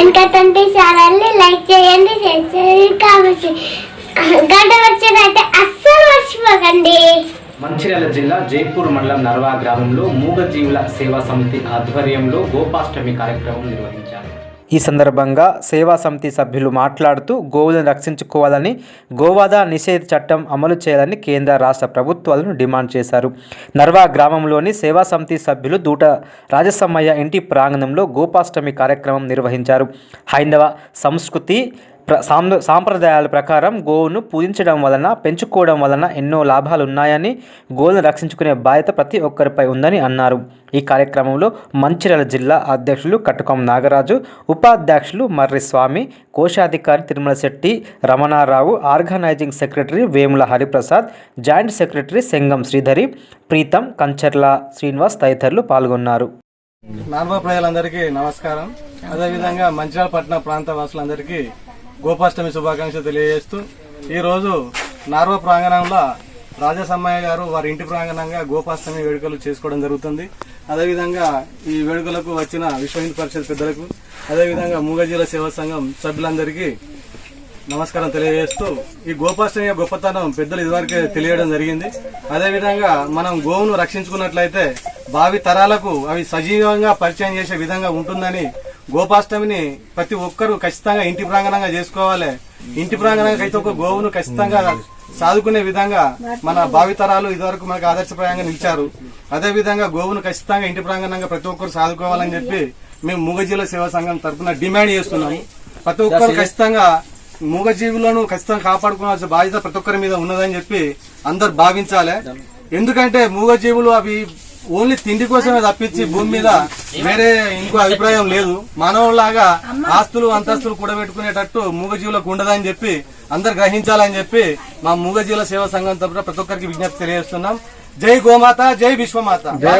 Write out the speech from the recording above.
వెనకతంటే ఛానల్ని లైక్ చేయండి షేర్ చేయండి. కామెంట్ గంట వచ్చినట్టే అస్సలు మర్చిపోకండి. మంచిర్యాల జిల్లా జైపూర్ మండలం నర్వా గ్రామంలో మూగజీవుల సేవా సమితి ఆధ్వర్యంలో గోపాష్టమి కార్యక్రమం నిర్వహించారు. ఈ సందర్భంగా సేవా సమితి సభ్యులు మాట్లాడుతూ గోవులను రక్షించుకోవాలని గోవాదా నిషేధ చట్టం అమలు చేయాలని కేంద్ర రాష్ట్ర ప్రభుత్వాలను డిమాండ్ చేశారు. నర్వా గ్రామంలోని సేవా సమితి సభ్యులు దూట రాజసమ్మయ్య ఇంటి ప్రాంగణంలో గోపాష్టమి కార్యక్రమం నిర్వహించారు. హైందవ సంస్కృతి సాంప్రదాయాల ప్రకారం గోవును పూజించడం వలన పెంచుకోవడం వలన ఎన్నో లాభాలు ఉన్నాయని గోవులను రక్షించుకునే బాధ్యత ప్రతి ఒక్కరిపై ఉందని అన్నారు. ఈ కార్యక్రమంలో మంచిర్యాల జిల్లా అధ్యక్షులు కటకం నాగరాజు ఉపాధ్యక్షులు మర్రి స్వామి కోశాధికారి Tirumala Shetty Ramanarao organising secretary Vemula Hariprasad joint secretary Sengam Sridhari Preetham Kancharla Srinivas తదితరులు పాల్గొన్నారు. నార్మా ప్రజలందరికీ నమస్కారం. అదేవిధంగా మంచిర్యాల పట్టణ ప్రాంత వాసులందరికీ గోపాష్టమి శుభాకాంక్షలు తెలియజేస్తూ ఈరోజు నార్వ ప్రాంగణంలో రాజసమ్మయ్య గారు వారి ఇంటి ప్రాంగణంగా గోపాష్టమి వేడుకలు చేసుకోవడం జరుగుతుంది. అదేవిధంగా ఈ వేడుకలకు వచ్చిన విశ్వ హిందూ పరిషత్ పెద్దలకు అదేవిధంగా మూగజీల సేవా సంఘం సభ్యులందరికీ నమస్కారం తెలియజేస్తూ ఈ గోపాష్టమి గొప్పతనం పెద్దలు ఇదివరకే తెలియడం జరిగింది. అదేవిధంగా మనం గోవును రక్షించుకున్నట్లయితే భావి తరాలకు అవి సజీవంగా పరిచయం చేసే విధంగా ఉంటుందని గోపాష్టమిని ప్రతి ఒక్కరూ ఖచ్చితంగా ఇంటి ప్రాంగణంగా చేసుకోవాలి. ఇంటి ప్రాంగణంగా అయితే ఒక గోవును ఖచ్చితంగా సాదుకునే విధంగా మన భావితరాలు ఇదివరకు మనకు ఆదర్శప్రాయంగా నిలిచారు. అదే విధంగా గోవును ఖచ్చితంగా ఇంటి ప్రాంగణంగా ప్రతి ఒక్కరు సాదుకోవాలని చెప్పి మేము మూగజీల సేవా సంఘం తరఫున డిమాండ్ చేస్తున్నాము. ప్రతి ఒక్కరు ఖచ్చితంగా మూగజీవులను ఖచ్చితంగా కాపాడుకోవాల్సిన బాధ్యత ప్రతి ఒక్కరి మీద ఉన్నదని చెప్పి అందరు భావించాలి. ఎందుకంటే మూగజీవులు అవి ఓన్లీ తిండి కోసమే తప్పించి భూమి మీద వేరే ఇంకో అభిప్రాయం లేదు. మానవులాగా ఆస్తులు అంతస్తులు కూడబెట్టుకునేటట్టు మూగజీవులకు ఉండదని చెప్పి అందరు గ్రహించాలని చెప్పి మా మూగజీవుల సేవా సంఘం తరపున ప్రతి ఒక్కరికి విజ్ఞప్తి తెలియజేస్తున్నాం. జై గోమాత జై విశ్వమాత. జై.